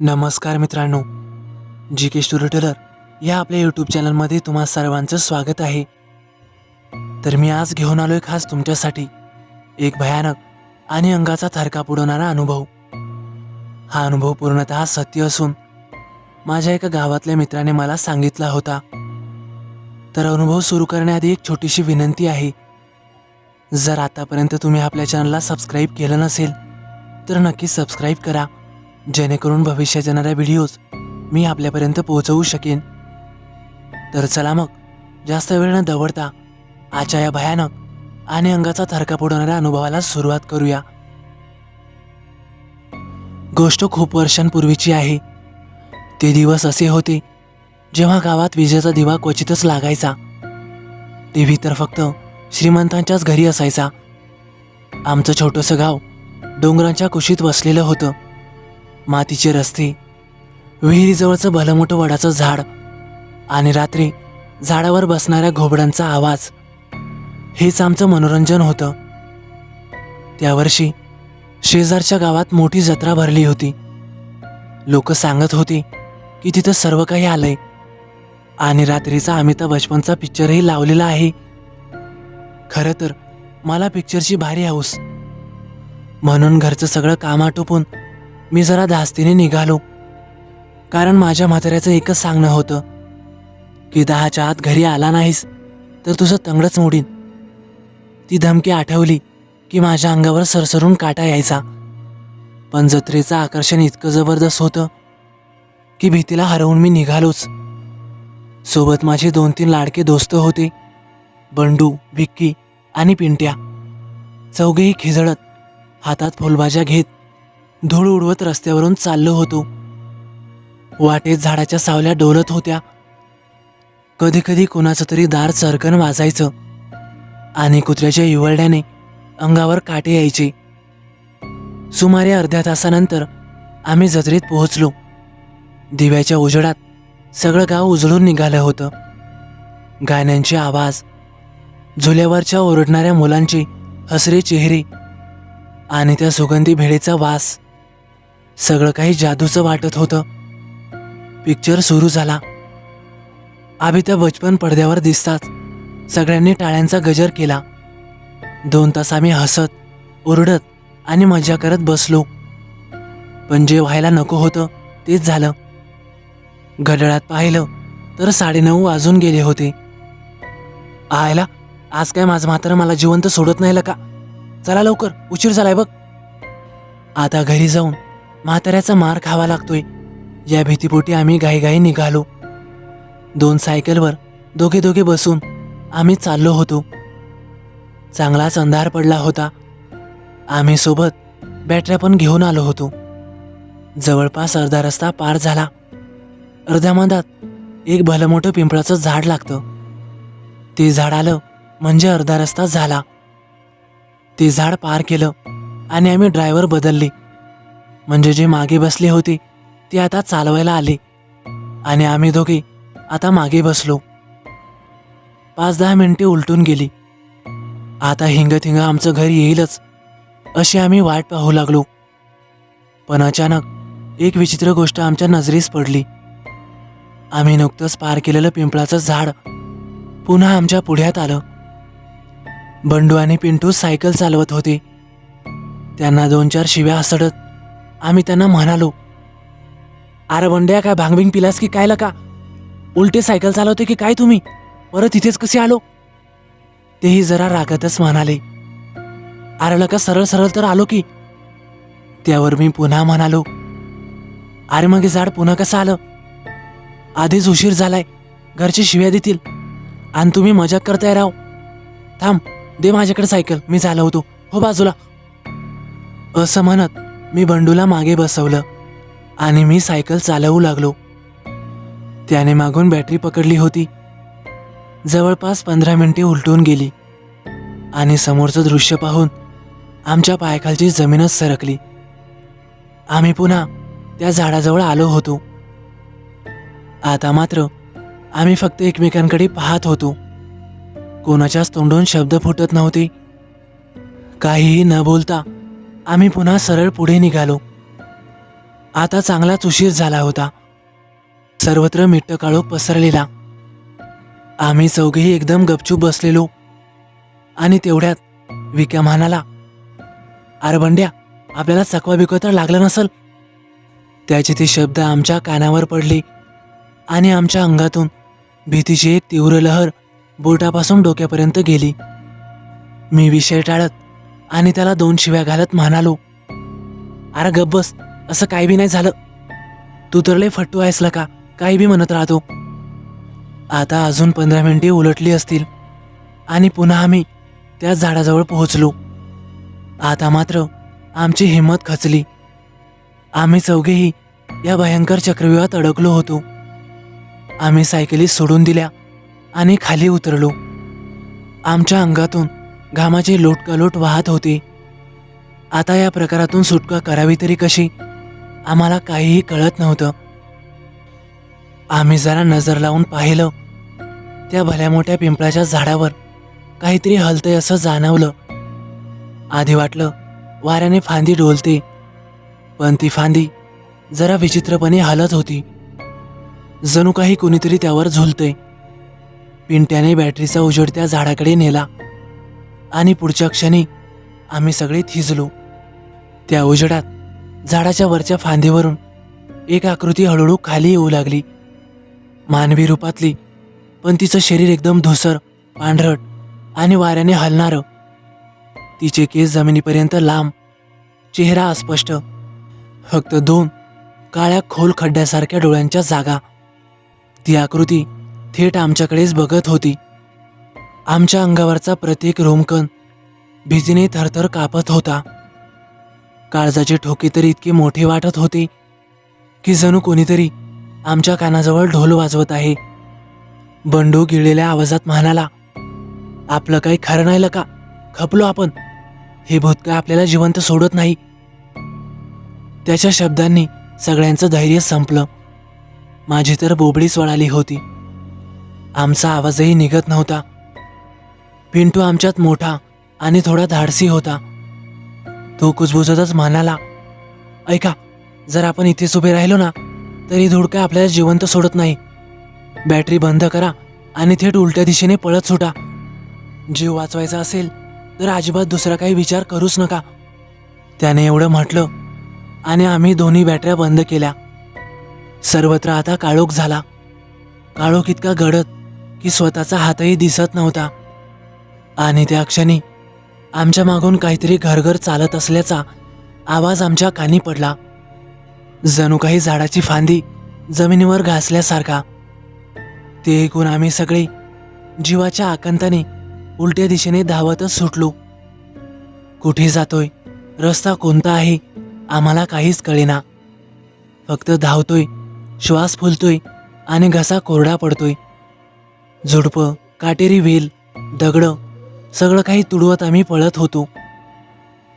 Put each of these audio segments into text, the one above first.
नमस्कार मित्रांनो जी के story teller या आपल्या यूट्यूब चॅनलमध्ये तुम्हा सर्वांचं स्वागत आहे. तर मी आज घेऊन आलोय खास तुमच्यासाठी एक भयानक आणि अंगाचा थरका पुडवणारा अनुभव. हा अनुभव पूर्णतः सत्य असून माझ्या एका गावातल्या मित्राने मला सांगितला होता. तर अनुभव सुरू करण्याआधी एक छोटीशी विनंती आहे. जर आतापर्यंत तुम्ही आपल्या चॅनलला सबस्क्राईब केलं नसेल तर नक्की सबस्क्राईब करा. जेणेकरून भविष्यात येणाऱ्या व्हिडिओज मी आपल्यापर्यंत पोहोचवू शकेन. तर चला मग जास्त वेळ न दवडता आजच्या या भयानक आणि अंगाचा थरका उडवणाऱ्या अनुभवाला सुरुवात करूया. गोष्ट खूप वर्षांपूर्वीची आहे. ते दिवस असे होते जेव्हा गावात विजेचा दिवा क्वचितच लागायचा. टी व्ही तर फक्त श्रीमंतांच्याच घरी असायचा. आमचं छोटंसं गाव डोंगरांच्या कुशीत वसलेलं होतं. मातीचे रस्ते विहिरीजवळचं भलंमोठं वडाचं झाड आणि रात्री झाडावर बसणाऱ्या घोबडांचा आवाज. हेच आमचं मनोरंजन होतं. त्या वर्षी शेजारच्या गावात मोठी जत्रा भरली होती. लोक सांगत होती की तिथं सर्व काही आलंय आणि रात्रीचा अमिताभ बचपनचा पिक्चरही लावलेला आहे. खरं तर मला पिक्चरची भारी हाऊस म्हणून घरचं सगळं काम आटोपून मी जरा धास्तीने निघालो. कारण माझ्या म्हाताऱ्याचं एकच सांगणं होतं की दहाच्या आत घरी आला नाहीस तर तुझं तंगडच मोडीन. ती धमकी आठवली की माझ्या अंगावर सरसरून काटा यायचा. पण जत्रेचं आकर्षण इतकं जबरदस्त होतं की भीतीला हरवून मी निघालोच. सोबत माझे दोन तीन लाडके दोस्त होते बंडू भिक्की आणि पिंट्या. चौघेही खिजळत हातात फुलभाज्या घेत धूळ उडवत रस्त्यावरून चाललो होतो. वाटेत झाडाच्या सावल्या डोलत होत्या. कधी कधी कोणाचं तरी दार चरकन वाजायचं. आणि कुत्र्याच्या हिवळड्याने अंगावर काटे यायचे. सुमारे अर्ध्या तासानंतर आम्ही जत्रेत पोहोचलो. दिव्याच्या उजेडात सगळं गाव उजळून निघालं होतं. गाण्यांचे आवाज झुल्यावरच्या ओरडणाऱ्या मुलांचे हसरे चेहरे आणि त्या सुगंधी भेळेचा वास सगळं काही जादूचं वाटत होतं. पिक्चर सुरू झाला. आबिता बचपन पडद्यावर दिसताच सगळ्यांनी टाळ्यांचा गजर केला. दोन तास आम्ही हसत ओरडत आणि मजा करत बसलो. पण जे व्हायला नको होतं तेच झालं. घड्याळात पाहिलं तर साडेनऊ वाजून गेले होते. आयला आज काय माझं म्हातारं मला जिवंत सोडत नाही का? चला लवकर उशीर झालाय बघ. आता घरी जाऊन म्हाताऱ्याचा मार खावा लागतोय. या भीतीपोटी आम्ही घाईघाई निघालो. दोन सायकलवर दोघे दोघे बसून आम्ही चाललो होतो. चांगलाच अंधार पडला होता. आम्ही सोबत बॅटऱ्या पण घेऊन आलो होतो. जवळपास अर्धा रस्ता पार झाला. अर्ध्या मधात एक भलं मोठं पिंपळाचं झाड लागतं. ते झाड आलं म्हणजे अर्धा रस्ता झाला. ते झाड पार केलं आणि आम्ही ड्रायव्हर बदलली. म्हणजे जे मागे बसले होते ते आता चालवायला आले. आणि आम्ही दोघे आता मागे बसलो. पाच दहा मिनिटे उलटून गेली. आता हिंगत हिंग आमचं घर येईलच अशी आम्ही वाट पाहू लागलो. पण अचानक एक विचित्र गोष्ट आमच्या नजरेस पडली. आम्ही नुकतंच पार केलेलं पिंपळाचं झाड पुन्हा आमच्या पुढ्यात आलं. बंडू आणि पिंटू सायकल चालवत होते. त्यांना दोन चार शिव्या हसडत आम्ही त्यांना म्हणालो अरे बंड्या काय भांगबिंग पिलास की काय का उलटे सायकल चालवते की काय तुम्ही? परत इथेच कसे आलो? तेही जरा रागतच म्हणाले अरे लका सरळ सरळ तर आलो की. त्यावर मी पुन्हा म्हणालो अरे मग झाड पुन्हा कसं आलं? आधीच उशीर झालाय घरचे शिव्या देतील. आणि तुम्ही मजाक करताय राव. थांब दे माझ्याकडे सायकल मी चालवतो. हो बाजूला. असं म्हणत मी बंडूला मागे बसवलं आणि मी सायकल चालवू लागलो. त्याने मागून बॅटरी पकडली होती. जवळपास पंधरा मिनिटे उलटून गेली आणि समोरचं दृश्य पाहून आमच्या पायाखालची जमीनच सरकली. आम्ही पुन्हा त्या झाडाजवळ आलो होतो. आता मात्र आम्ही फक्त एकमेकांकडे पाहत होतो. कोणाच्याच तोंडून शब्द फुटत नव्हते. काहीही न बोलता आम्ही पुन्हा सरळ पुढे निघालो. आता चांगलाच उशीर झाला होता. सर्वत्र मिट्ट काळोख पसरलेला. आम्ही चौघेही एकदम गपचूप बसलेलो. आणि तेवढ्यात विक्या म्हणाला अरे बंड्या आपल्याला चकवा बिकवा तर लागलं नसल? त्याचे ते शब्द आमच्या कानावर पडले आणि आमच्या अंगातून भीतीची एक तीव्र लहर बोटापासून डोक्यापर्यंत गेली. मी विषय टाळत आणि त्याला दोन शिव्या घालत म्हणालो अरे गब्बस बस असं काही बी नाही झालं. तू तर लय फट्टू आहेस का काही बी म्हणत राहतो. आता अजून पंधरा मिनिटे उलटली असतील आणि पुन्हा आम्ही त्या झाडाजवळ पोहोचलो. आता मात्र आमची हिंमत खचली. आम्ही चौघेही या भयंकर चक्रव्यूहात अडकलो होतो. आम्ही सायकली सोडून दिल्या आणि खाली उतरलो. आमच्या अंगातून घामाचे लोटकलोट वाहत होते. आता या प्रकारातून सुटका करावी तरी कशी? आम्हाला काहीही कळत नव्हतं. आम्ही जरा नजर लावून पाहिलं. त्या भल्या मोठ्या पिंपळाच्या झाडावर काहीतरी हलतंय असं जाणवलं. आधी वाटलं वाऱ्याने फांदी डोलते पण ती फांदी जरा विचित्रपणे हलत होती. जणू काही कुणीतरी त्यावर झुलते पिंट्याने बॅटरीचा उजेड त्या झाडाकडे नेला. आणि पुढच्या क्षणी आम्ही सगळे थिजलो. त्या उजेडात झाडाच्या वरच्या फांदीवरून एक आकृती हळूहळू खाली येऊ लागली. मानवी रूपातली पण तिचं शरीर एकदम धुसर पांढरट आणि वाऱ्याने हलणारं. तिचे केस जमिनीपर्यंत लांब चेहरा अस्पष्ट फक्त दोन काळ्या खोल खड्ड्यासारख्या डोळ्यांच्या जागा. ती आकृती थेट आमच्याकडेच बघत होती. आमच्या अंगावरचा प्रत्येक रोमकण भीतीने थरथर कापत होता. काळजाचे ठोके तर इतके मोठे वाटत होते की जणू कोणीतरी आमच्या कानाजवळ ढोल वाजवत आहे. बंडू गिळलेल्या आवाजात म्हणाला आपलं काही खरं नाही का खपलो आपण. हे भूत काय आपल्याला जिवंत सोडत नाही. त्याच्या शब्दांनी सगळ्यांचं धैर्य संपलं. माझी तर बोबडीच वळाली होती. आमचा आवाजही निघत नव्हता. पिंटू आमच्यात मोठा आणि थोडा धाडसी होता. तो कुजबुजतच म्हणाला ऐका जर आपण इथेच उभे राहिलो ना तरी धूळ काय आपल्याला जिवंत सोडत नाही. बॅटरी बंद करा आणि थेट उलट्या दिशेने पळत सुटा. जीव वाचवायचा असेल तर अजिबात दुसरा काही विचार करूच नका. त्याने एवढं म्हटलं आणि आम्ही दोन्ही बॅटऱ्या बंद केल्या. सर्वत्र आता काळोख झाला. काळोख इतका गडद की स्वतःचा हातही दिसत नव्हता. आणि त्या क्षणी आमच्या मागून काहीतरी घरघर चालत असल्याचा आवाज आमच्या कानी पडला. जणू काही झाडाची फांदी जमिनीवर घासल्यासारखा. ते ऐकून आम्ही सगळे जीवाच्या आकांताने उलट्या दिशेने धावतच सुटलो. कुठे जातोय? रस्ता कोणता आहे? आम्हाला काहीच कळेना. फक्त धावतोय श्वास फुलतोय आणि घसा कोरडा पडतोय. झुडपं काटेरी वेल दगडं सगळं काही तुडवत आम्ही पळत होतो.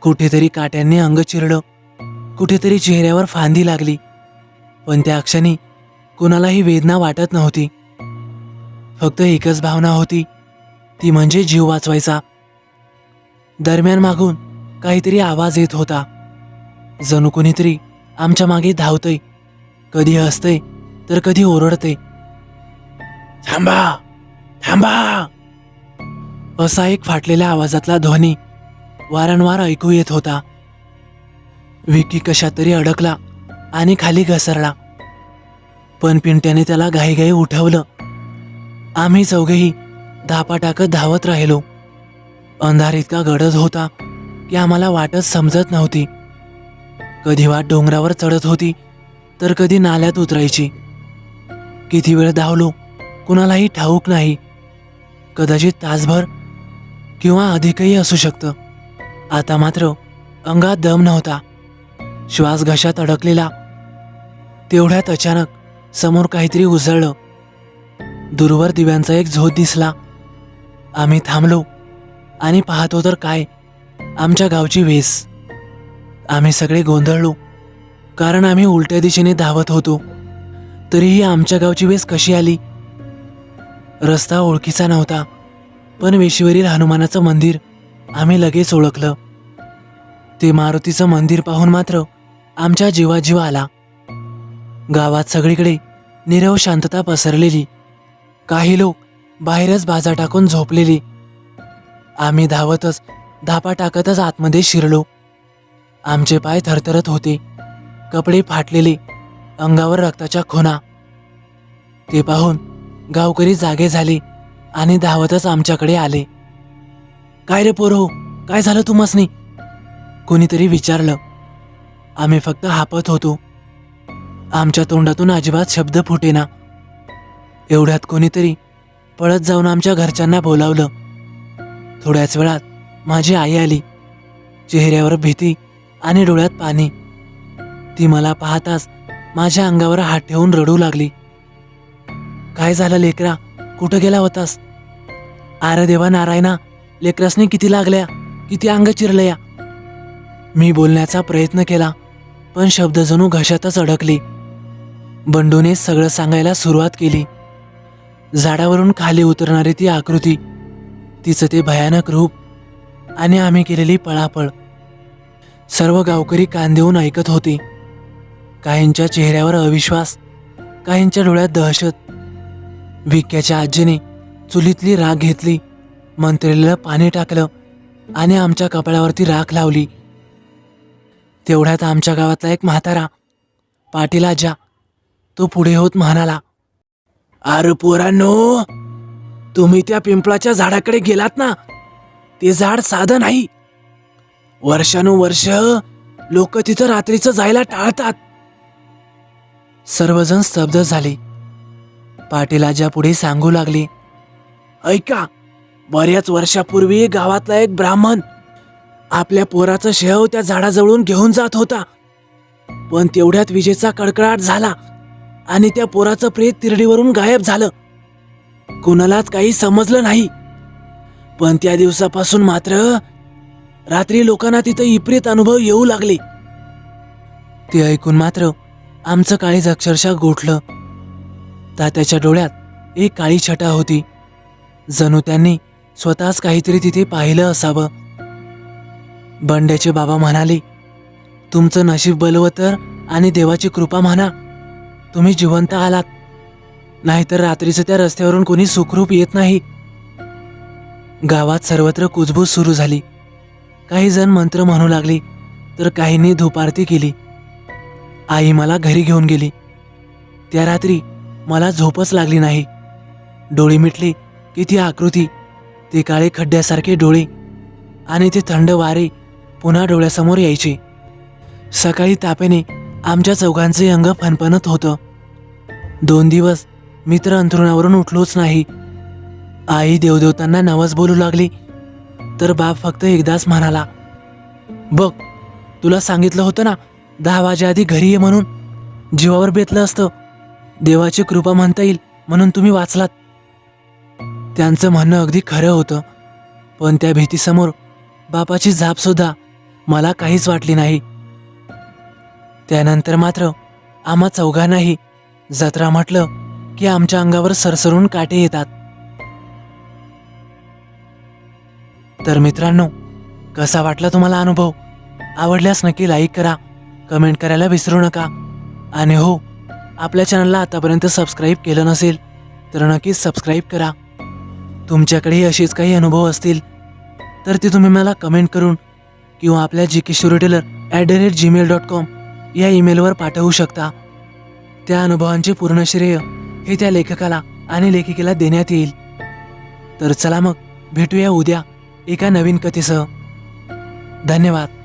कुठेतरी काट्यांनी अंग चिरलं कुठेतरी चेहऱ्यावर फांदी लागली. पण त्या क्षणी कुणालाही वेदना वाटत नव्हती. फक्त एकच भावना होती ती म्हणजे जीव वाचवायचा. दरम्यान मागून काहीतरी आवाज येत होता. जणू कोणीतरी आमच्या मागे धावतंय. कधी हसतंय तर कधी ओरडते थांबा थांबा. असा एक फाटलेल्या आवाजातला ध्वनी वारंवार ऐकू येत होता. विकी कशातरी अडकला आणि खाली घसरला. पण पिंट्याने त्याला घाईघाई उठवलं. आम्ही चौघेही धापा टाकत धावत राहिलो. अंधार इतका गडद होता की आम्हाला वाटच समजत नव्हती. कधी वाट डोंगरावर चढत होती तर कधी नाल्यात उतरायची. किती वेळ धावलो कुणालाही ठाऊक नाही. कदाचित तासभर किंवा अधिकही असू शकतं. आता मात्र अंगात दम नव्हता. श्वास घशात अडकलेला. तेवढ्यात अचानक समोर काहीतरी उजळलं दूरवर दिव्यांचा एक झोत दिसला. आम्ही थांबलो आणि पाहतो तर काय? आमच्या गावची वेस. आम्ही सगळे गोंधळलो. कारण आम्ही उलट्या दिशेने धावत होतो. तरीही आमच्या गावची वेस कशी आली? रस्ता ओळखीचा नव्हता. पण वेशीवरील हनुमानाचं मंदिर. आम्ही लगेच ओळखलं. ते मारुतीचं मंदिर पाहून मात्र आमच्या जीवाजीव आला. गावात सगळीकडे निरव शांतता पसरलेली. काही लोक बाहेरच बाजा टाकून झोपलेली. आम्ही धावतच धापा टाकतच आतमध्ये शिरलो. आमचे पाय थरथरत होते. कपडे फाटलेले अंगावर रक्ताच्या खुणा. ते पाहून गावकरी जागे झाले. आणि धावतच आमच्याकडे आले. काय रे पोरो काय झालं तुम्हासनी? कोणीतरी विचारलं. आम्ही फक्त हापत होतो. आमच्या तोंडातून अजिबात शब्द फुटेना. एवढ्यात कोणीतरी पळत जाऊन आमच्या घरच्यांना बोलावलं. थोड्याच वेळात माझी आई आली. चेहऱ्यावर भीती आणि डोळ्यात पाणी. ती मला पाहताच माझ्या अंगावर हात ठेवून रडू लागली. काय झालं लेकरा? कुठं गेला होतास? आरे देवा नारायणा लेकरासने किती लागल्या किती अंग चिरलया. मी बोलण्याचा प्रयत्न केला पण शब्द जणू घशातच अडकले. बंडूने सगळं सांगायला सुरुवात केली. झाडावरून खाली उतरणारी ती आकृती तिचं ते भयानक रूप आणि आम्ही केलेली पळापळ. सर्व गावकरी कान देऊन ऐकत होते. काहींच्या चेहऱ्यावर अविश्वास काहींच्या डोळ्यात दहशत. विक्याच्या आजीने चुलीतली राख घेतली मंत्रेला पाणी टाकलं आणि आमच्या कपाळावरती राख लावली. तेवढ्यात आमच्या गावातला एक म्हातारा पाटील आजा तो पुढे होत म्हणाला अरे पोरांनो तुम्ही त्या पिंपळाच्या झाडाकडे गेलात ना ते झाड साधं नाही. वर्षानुवर्ष लोक तिथं रात्रीचं जायला टाळतात. सर्वजण स्तब्ध झाले. पाटीलाच्या पुढे सांगू लागले ऐका बऱ्याच वर्षापूर्वी गावातला एक ब्राह्मण आपल्या पोराचं शेव त्या झाडाजवळून घेऊन जात होता. पण तेवढ्यात विजेचा कडकडाट झाला आणि त्या पोराचं प्रेत तिरडीवरून गायब झालं. कुणालाच काही समजलं नाही. पण त्या दिवसापासून मात्र रात्री लोकांना तिथं इप्रित अनुभव येऊ लागले. ते ऐकून मात्र आमचं काळीज अक्षरशः गोठलं. तात्याच्या डोळ्यात एक काळी छटा होती. जणू त्यांनी स्वतःच काहीतरी तिथे पाहिलं असावं. बंड्याचे बाबा म्हणाले तुमचं नशीब बलवतर आणि देवाची कृपा म्हणा. तुम्ही जिवंत आलात. नाहीतर रात्रीचं त्या रस्त्यावरून कोणी सुखरूप येत नाही. गावात सर्वत्र कुजबूज सुरू झाली. काही जण मंत्र म्हणू लागले तर काहींनी धुपारती केली. आई मला घरी घेऊन गेली. त्या रात्री मला झोपच लागली नाही. डोळे मिटले की ती आकृती ते काळे खड्ड्यासारखे डोळे आणि ते थंड वारे पुन्हा डोळ्यासमोर यायचे. सकाळी तापेने आमच्या चौघांचे अंग फणफणत होतं. दोन दिवस मित्र अंथरुणावरून उठलोच नाही. आई देवदेवतांना नवस बोलू लागली तर बाप फक्त एकदाच म्हणाला बघ तुला सांगितलं होतं ना दहा वाजेआधी घरी ये म्हणून? जीवावर बेतलं असतं. देवाची कृपा म्हणता येईल म्हणून तुम्ही वाचलात. त्यांचं म्हणणं अगदी खरं होतं. पण त्या भीतीसमोर बापाची झापसुद्धा मला काहीच वाटली नाही. त्यानंतर मात्र आम्हा चौघांनाही जत्रा म्हटलं की आमच्या अंगावर सरसरून काटे येतात. तर मित्रांनो कसा वाटला तुम्हाला अनुभव? आवडल्यास नक्की लाईक करा कमेंट करायला विसरू नका. आणि हो आपल्या चॅनलला आतापर्यंत सबस्क्राईब केलं नसेल तर नक्कीच सबस्क्राईब करा. तुमच्याकडेही असेच काही अनुभव असतील तर ते तुम्ही मला कमेंट करून किंवा आपल्या G K tailor at the rate Gmail dot com या ईमेलवर पाठवू शकता. त्या अनुभवांचे पूर्ण श्रेय हे त्या लेखकाला आणि लेखिकेला देण्यात येईल. तर चला मग भेटूया उद्या एका नवीन कथेसह. धन्यवाद.